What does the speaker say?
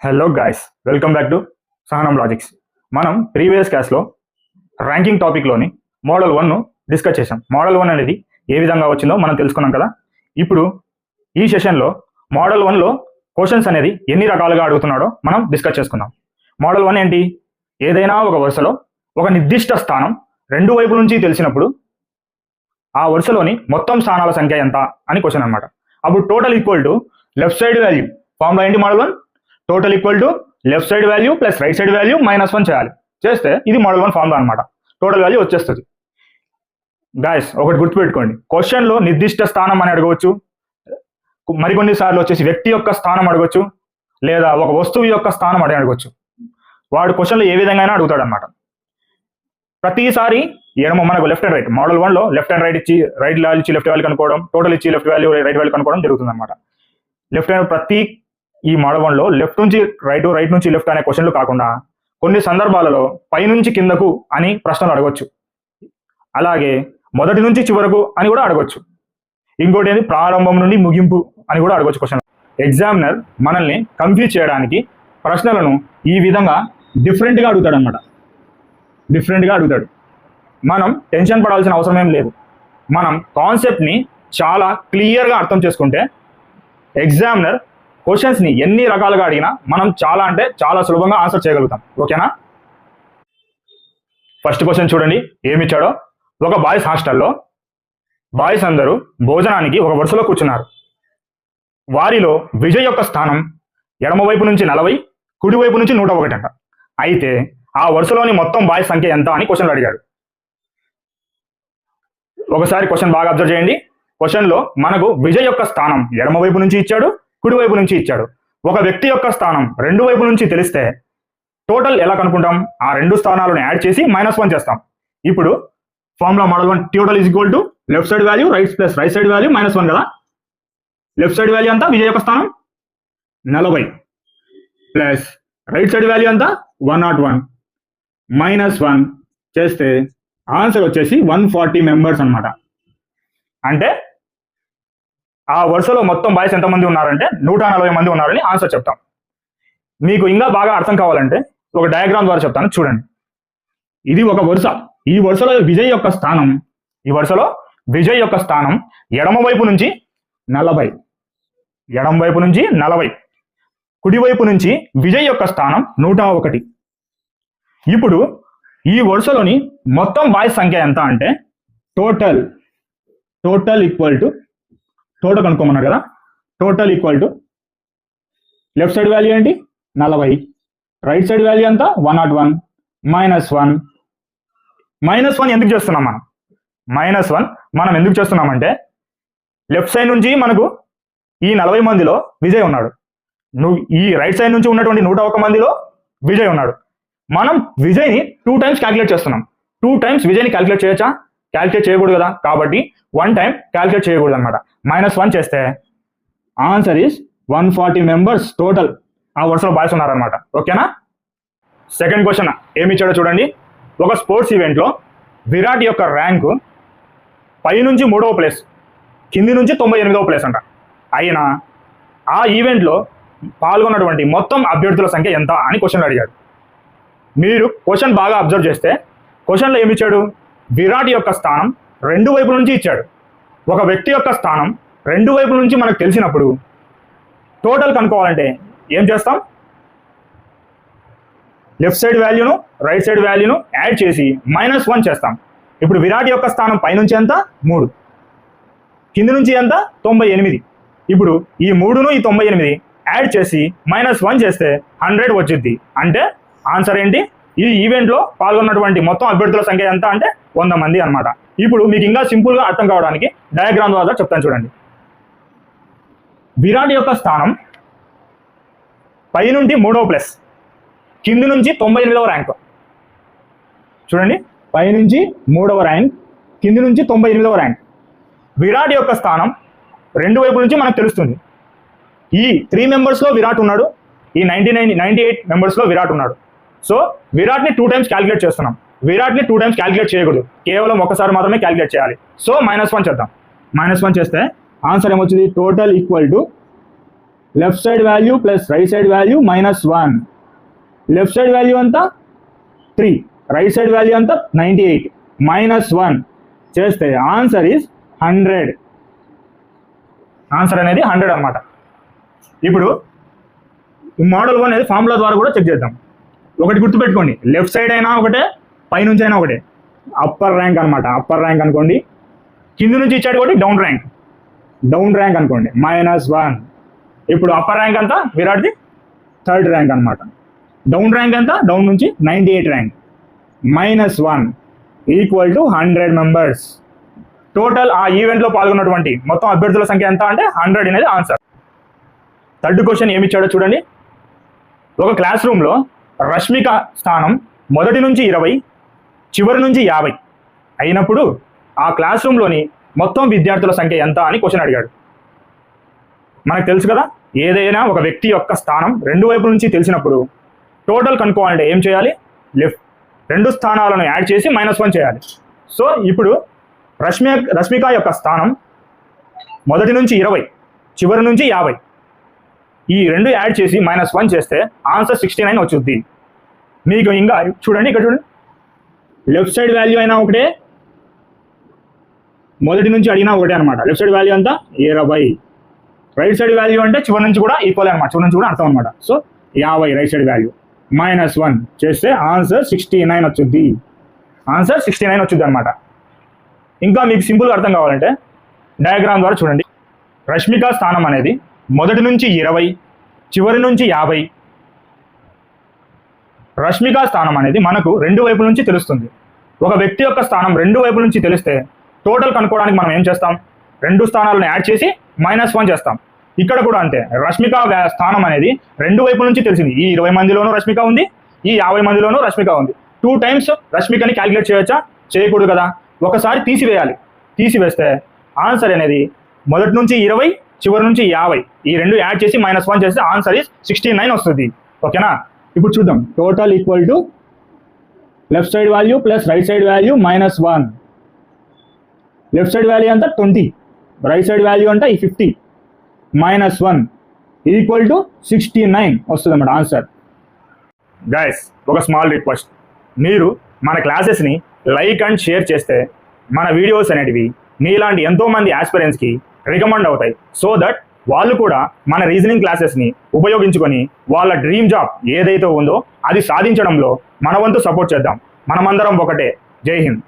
Hello guys welcome back to Sahanam Logics మనం previous క్లాస్లో ranking టాపిక్లోని మోడల్ వన్ను డిస్కస్ చేసాం మోడల్ వన్ అనేది ఏ విధంగా వచ్చిందో మనం తెలుసుకున్నాం కదా. ఇప్పుడు ఈ సెషన్లో మోడల్ వన్లో క్వశ్చన్స్ అనేది ఎన్ని రకాలుగా అడుగుతున్నాడో మనం డిస్కస్ చేసుకుందాం. మోడల్ వన్ ఏంటి? ఏదైనా ఒక వరుసలో ఒక నిర్దిష్ట స్థానం రెండు వైపుల నుంచి తెలిసినప్పుడు ఆ వరుసలోని మొత్తం స్థానాల సంఖ్య ఎంత అని క్వశ్చన్ అనమాట అప్పుడు total equal to left side value formula ఏంటి model one total equal to left side value plus right side value minus one చేయాలి. చేస్తే ఇది మోడల్ వన్ ఫార్ములా అనమాట టోటల్ వాల్యూ వచ్చేస్తుంది. గాయస్ ఒకటి గుర్తుపెట్టుకోండి. క్వశ్చన్లో నిర్దిష్ట స్థానం అని అడగవచ్చు. మరికొన్ని సార్లు వచ్చేసి వ్యక్తి యొక్క స్థానం అడగవచ్చు. లేదా ఒక వస్తువు యొక్క స్థానం అని అడగవచ్చు. వాడు క్వశ్చన్లో ఏ విధంగా అయినా అడుగుతాడు అనమాట ప్రతిసారి ఎడమ మనకు లెఫ్ట్ అండ్ రైట్ మోడల్ వన్లో లెఫ్ట్ అండ్ రైట్ ఇచ్చి రైట్ వాల్యూ ఇచ్చి లెఫ్ట్ వాల్యూ కనుకోవడం టోటల్ ఇచ్చి లెఫ్ట్ వాల్యూ రైట్ వాల్యూ కనుకోవడం జరుగుతుంది అనమాట లెఫ్ట్ హ్యాండ్ ప్రతి ఈ మోడల్ వన్లో లెఫ్ట్ నుంచి రైట్ రైట్ నుంచి లెఫ్ట్ అనే క్వశ్చన్లు కాకుండా కొన్ని సందర్భాలలో పైనుంచి కిందకు అని ప్రశ్నలు అడగవచ్చు అలాగే మొదటి నుంచి చివరకు అని కూడా అడగవచ్చు ఇంకోటి ఏంది? ప్రారంభం నుండి ముగింపు అని కూడా అడగవచ్చు క్వశ్చన్ ఎగ్జామినర్ మనల్ని కంఫ్యూజ్ చేయడానికి ప్రశ్నలను ఈ విధంగా డిఫరెంట్గా అడుగుతాడు అనమాట డిఫరెంట్గా అడుగుతాడు. మనం టెన్షన్ పడాల్సిన అవసరం ఏం లేదు. మనం కాన్సెప్ట్ని చాలా క్లియర్గా అర్థం చేసుకుంటే ఎగ్జామినర్ క్వశ్చన్స్ని ఎన్ని రకాలుగా అడిగినా మనం చాలా అంటే చాలా సులభంగా ఆన్సర్ చేయగలుగుతాం. ఓకేనా ఫస్ట్ క్వశ్చన్ చూడండి. ఏమి ఇచ్చాడో ఒక బాయ్స్ హాస్టల్లో బాయ్స్ అందరూ భోజనానికి ఒక వరుసలో కూర్చున్నారు. వారిలో విజయ్ యొక్క స్థానం ఎడమవైపు నుంచి నలభై కుడివైపు నుంచి నూట ఒకటి అంట. అయితే ఆ వరుసలోని మొత్తం బాయ్స్ సంఖ్య ఎంత అని క్వశ్చన్లు అడిగాడు. ఒకసారి క్వశ్చన్ బాగా అబ్జర్వ్ చేయండి. క్వశ్చన్లో మనకు విజయ్ యొక్క స్థానం ఎడమవైపు నుంచి ఇచ్చాడు కుడివైపు నుంచి ఇచ్చాడు. ఒక వ్యక్తి యొక్క స్థానం రెండు వైపు నుంచి తెలిస్తే టోటల్ ఎలా కనుక్కుంటాం? ఆ రెండు స్థానాలను యాడ్ చేసి మైనస్ వన్ చేస్తాం. ఇప్పుడు formula model one total is equal to left side value right plus right side value minus one కదా? లెఫ్ట్ సైడ్ వాల్యూ అంతా విజయ యొక్క స్థానం? నలభై. ప్లస్ రైట్ సైడ్ వాల్యూ అంతా one not one. Minus one చేస్తే answer వచ్చేసి వన్ ఫార్టీ మెంబర్స్ అనమాట అంటే ఆ వరుసలో మొత్తం బాయ్స్ ఎంతమంది ఉన్నారంటే నూట నలభై మంది ఉన్నారని ఆన్సర్ చెప్తాం. మీకు ఇంకా బాగా అర్థం కావాలంటే ఒక డయాగ్రామ్ ద్వారా చెప్తాను చూడండి. ఇది ఒక వరుస. ఈ వరుసలో విజయ్ యొక్క స్థానం ఈ వరుసలో విజయ్ యొక్క స్థానం ఎడమవైపు నుంచి నలభై. ఎడమవైపు నుంచి నలభై. కుడివైపు నుంచి విజయ్ యొక్క స్థానం నూట ఒకటి. ఇప్పుడు ఈ వరుసలోని మొత్తం బాయ్స్ సంఖ్య ఎంత అంటే total total equal to total కనుక్కోమన్నారు కదా? Total equal to left side value ఏంటి? నలభై. రైట్ సైడ్ వాల్యూ అంతా one not one minus one minus one ఎందుకు చేస్తున్నాం మనం? మైనస్ వన్ మనం ఎందుకు చేస్తున్నామంటే లెఫ్ట్ సైడ్ నుంచి మనకు ఈ నలభై మందిలో విజయ్ ఉన్నాడు. నువ్వు ఈ రైట్ సైడ్ నుంచి ఉన్నటువంటి నూట ఒక మందిలో విజయ్ ఉన్నాడు. మనం విజయ్ని టూ టైమ్స్ క్యాలిక్యులేట్ చేస్తున్నాం. టూ టైమ్స్ విజయ్ని క్యాలిక్యులేట్ చేయొచ్చా? క్యాలిక్యులేట్ చేయకూడదు కదా? కాబట్టి వన్ టైం క్యాలిక్యులేట్ చేయకూడదు అనమాట మైనస్ వన్ చేస్తే answer is one forty members total ఆ వరుసలో బాయ్స్ ఉన్నారనమాట ఓకేనా సెకండ్ క్వశ్చన్ ఏమి ఇచ్చాడో చూడండి. ఒక స్పోర్ట్స్ ఈవెంట్లో విరాట్ యొక్క ర్యాంకు పై నుంచి మూడవ ప్లేస్ కింది నుంచి తొంభై ఎనిమిదవ ప్లేస్ అంట. అయినా ఆ ఈవెంట్లో పాల్గొన్నటువంటి మొత్తం అభ్యర్థుల సంఖ్య ఎంత అని క్వశ్చన్ అడిగాడు. మీరు క్వశ్చన్ బాగా అబ్జర్వ్ చేస్తే క్వశ్చన్లో ఏమి ఇచ్చాడు? విరాట్ యొక్క స్థానం రెండు వైపుల నుంచి ఇచ్చాడు. ఒక వ్యక్తి యొక్క స్థానం రెండు వైపుల నుంచి మనకు తెలిసినప్పుడు టోటల్ కనుక్కోవాలంటే ఏం చేస్తాం? లెఫ్ట్ సైడ్ వాల్యూను రైట్ సైడ్ వాల్యూను యాడ్ చేసి మైనస్ వన్ చేస్తాం. ఇప్పుడు విరాట్ యొక్క స్థానం పైనుంచి ఎంత? మూడు. కింది నుంచి ఎంత? తొంభై ఎనిమిది. ఇప్పుడు ఈ మూడును ఈ తొంభై ఎనిమిది యాడ్ చేసి మైనస్ వన్ చేస్తే హండ్రెడ్ వచ్చింది అంటే ఆన్సర్ ఏంటి? ఈ ఈవెంట్లో పాల్గొన్నటువంటి మొత్తం అభ్యర్థుల సంఖ్య ఎంత అంటే వంద మంది అన్నమాట. ఇప్పుడు మీకు ఇంకా సింపుల్గా అర్థం కావడానికి డయాగ్రామ్ ద్వారా చెప్తాను చూడండి. విరాట్ యొక్క స్థానం పై నుండి మూడవ ప్లస్ కింది నుంచి తొంభై ఎనిమిదవ ర్యాంక్ చూడండి పై నుంచి మూడవ ర్యాంక్ కింది నుంచి తొంభై ఎనిమిదవ ర్యాంక్ విరాట్ యొక్క స్థానం రెండు వైపు నుంచి మనకు తెలుస్తుంది. ఈ త్రీ మెంబర్స్లో విరాట్ ఉన్నాడు ఈ నైన్టీ నైన్ నైన్టీ ఎయిట్ మెంబర్స్లో విరాట్ ఉన్నాడు. సో విరాట్ని టూ టైమ్స్ క్యాలిక్యులేట్ చేస్తున్నాం. విరాట్ని టూ టైమ్స్ క్యాలిక్యులేట్ చేయకూడదు. కేవలం ఒకసారి మాత్రమే క్యాలిక్యులేట్ చేయాలి. సో మైనస్ వన్ చేద్దాం. మైనస్ వన్ చేస్తే ఆన్సర్ ఏమొచ్చింది? Total equal to left side value plus right side value minus one left side value అంతా త్రీ రైట్ సైడ్ వాల్యూ అంతా నైంటీ ఎయిట్ మైనస్ వన్ చేస్తే ఆన్సర్ ఈజ్ హండ్రెడ్ ఆన్సర్ అనేది hundred అనమాట ఇప్పుడు model one అనేది formula ద్వారా కూడా check చేద్దాం. ఒకటి గుర్తుపెట్టుకోండి. లెఫ్ట్ సైడ్ అయినా ఒకటే పైనుంచి అయినా ఒకటే. అప్పర్ ర్యాంక్ అనమాట అప్పర్ ర్యాంక్ అనుకోండి. కింద నుంచి ఇచ్చాడు కాబట్టి డౌన్ ర్యాంక్ డౌన్ ర్యాంక్ అనుకోండి. మైనస్ వన్ ఇప్పుడు అప్పర్ ర్యాంక్ అంతా విరాట్ది? థర్డ్ ర్యాంక్ అనమాట డౌన్ ర్యాంక్ అంతా డౌన్ నుంచి ninety eight rank minus one equal to hundred members total ఆ ఈవెంట్లో పాల్గొన్నటువంటి మొత్తం అభ్యర్థుల సంఖ్య ఎంత అంటే హండ్రెడ్ అనేది ఆన్సర్ థర్డ్ క్వశ్చన్ ఏమి ఇచ్చాడో చూడండి. ఒక క్లాస్ రూమ్లో రష్మిక స్థానం మొదటి నుంచి ఇరవై చివరి నుంచి యాభై. అయినప్పుడు ఆ క్లాస్ రూమ్లోని మొత్తం విద్యార్థుల సంఖ్య ఎంత అని క్వశ్చన్ అడిగాడు. మనకు తెలుసు కదా ఏదైనా ఒక వ్యక్తి యొక్క స్థానం రెండు వైపుల నుంచి తెలిసినప్పుడు టోటల్ కనుక్కోవాలంటే ఏం చేయాలి? లెఫ్ట్ రెండు స్థానాలను యాడ్ చేసి మైనస్ వన్ చేయాలి. సో ఇప్పుడు రష్మి రష్మిక యొక్క స్థానం మొదటి నుంచి ఇరవై చివరి నుంచి యాభై. ఈ రెండు యాడ్ చేసి మైనస్ వన్ చేస్తే ఆన్సర్ సిక్స్టీ నైన్ వచ్చుద్ది. మీకు ఇంకా చూడండి ఇక్కడ చూడండి. లెఫ్ట్ సైడ్ వాల్యూ అయినా ఒకటే. మొదటి నుంచి అడిగినా ఒకటే అనమాట లెఫ్ట్ సైడ్ వాల్యూ అంతా ఇరవై రైట్ సైడ్ వాల్యూ అంటే చివరి నుంచి కూడా ఈక్వల్ అనమాట చివరి నుంచి కూడా అర్థం అనమాట సో యాభై right side value minus one చేస్తే ఆన్సర్ సిక్స్టీ నైన్ వచ్చుద్ది. ఆన్సర్ సిక్స్టీ నైన్ వచ్చుద్ది అనమాట ఇంకా మీకు సింపుల్గా అర్థం కావాలంటే డయాగ్రామ్ ద్వారా చూడండి. రష్మిక స్థానం అనేది మొదటి నుంచి ఇరవై చివరి నుంచి యాభై. రష్మిక స్థానం అనేది మనకు రెండు వైపుల నుంచి తెలుస్తుంది. ఒక వ్యక్తి యొక్క స్థానం రెండు వైపుల నుంచి తెలిస్తే టోటల్ కనుక్కోవడానికి మనం ఏం చేస్తాం? రెండు స్థానాలను యాడ్ చేసి మైనస్ వన్ చేస్తాం. ఇక్కడ కూడా అంతే. రష్మిక స్థానం అనేది రెండు వైపుల నుంచి తెలిసింది. ఈ ఇరవై మందిలోనూ రష్మిక ఉంది ఈ యాభై మందిలోనూ రష్మిక ఉంది. టూ టైమ్స్ రష్మికని క్యాలిక్యులేట్ చేయొచ్చా? చేయకూడదు కదా. ఒకసారి తీసివేయాలి. తీసివేస్తే ఆన్సర్ అనేది మొదటి నుంచి ఇరవై చివరి నుంచి యాభై. ఈ రెండు యాడ్ చేసి మైనస్ వన్ చేస్తే ఆన్సర్ ఇస్ సిక్స్టీ నైన్ వస్తుంది ఓకేనా ఇప్పుడు చూద్దాం. Total equal to left side value plus right side value minus one left side value అంతా ట్వంటీ రైట్ సైడ్ వాల్యూ అంటే ఈ fifty minus one equal to sixty nine వస్తుంది అన్నమాట ఆన్సర్ గైస్ ఒక స్మాల్ రిక్వెస్ట్ మీరు మన క్లాసెస్ని లైక్ అండ్ షేర్ చేస్తే మన వీడియోస్ అనేటివి మీలాంటి ఎంతోమంది ఆస్పిరెంట్స్కి రికమెండ్ అవుతాయి. సో దట్ వాళ్ళు కూడా మన రీజనింగ్ క్లాసెస్ని ఉపయోగించుకొని వాళ్ళ డ్రీమ్ జాబ్ ఏదైతే ఉందో అది సాధించడంలో మన వంతు సపోర్ట్ చేద్దాం. మనమందరం ఒకటే. జై హింద్.